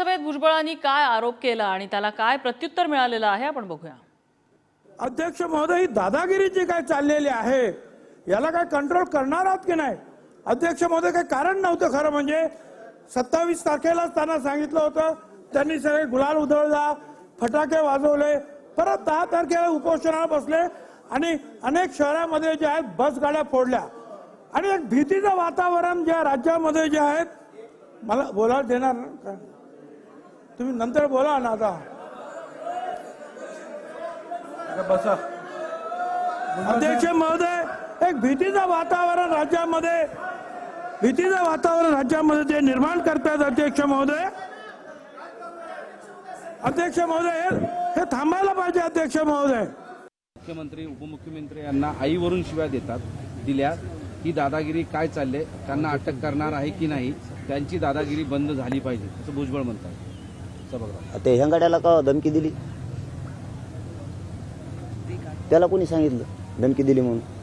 विधानसभेत भुजबळांनी काय आरोप केला आणि त्याला काय प्रत्युत्तर मिळालेलं आहे आपण बघूया. अध्यक्ष महोदय ही दादागिरी जी काय चाललेली आहे? याला काय कंट्रोल करणार आहात की नाही? अध्यक्ष महोदय काही कारण नव्हतं खरं म्हणजे. सत्तावीस तारखेलाच त्यांना सांगितलं होतं. त्यांनी सगळे गुलाल उधळला फटाके वाजवले. परत दहा तारखेला उपोषणाला बसले आणि अनेक शहरामध्ये जे आहेत बस गाड्या फोडल्या. आणि एक भीतीचं वातावरण ज्या राज्यामध्ये जे आहेत मला बोलायला देणार ना तुम्ही नंतर बोला ना आता. बसा. अध्यक्ष महोदय एक भीतीचं वातावरण राज्यामध्ये भीतीचं वातावरण राज्यामध्ये ते निर्माण करतात अध्यक्ष महोदय अध्यक्ष महोदय हे- हे थांबायला पाहिजे अध्यक्ष महोदय. मुख्यमंत्री उपमुख्यमंत्री यांना आईवरून शिव्या देतात दिल्या ही दादागिरी काय चालले त्यांना अटक करणार आहे की नाही त्यांची दादागिरी बंद झाली पाहिजे असं भुजबळ म्हणतात. ते हेंगाड्याला का धमकी दिली? त्याला कोणी सांगितलं? धमकी दिली म्हणून.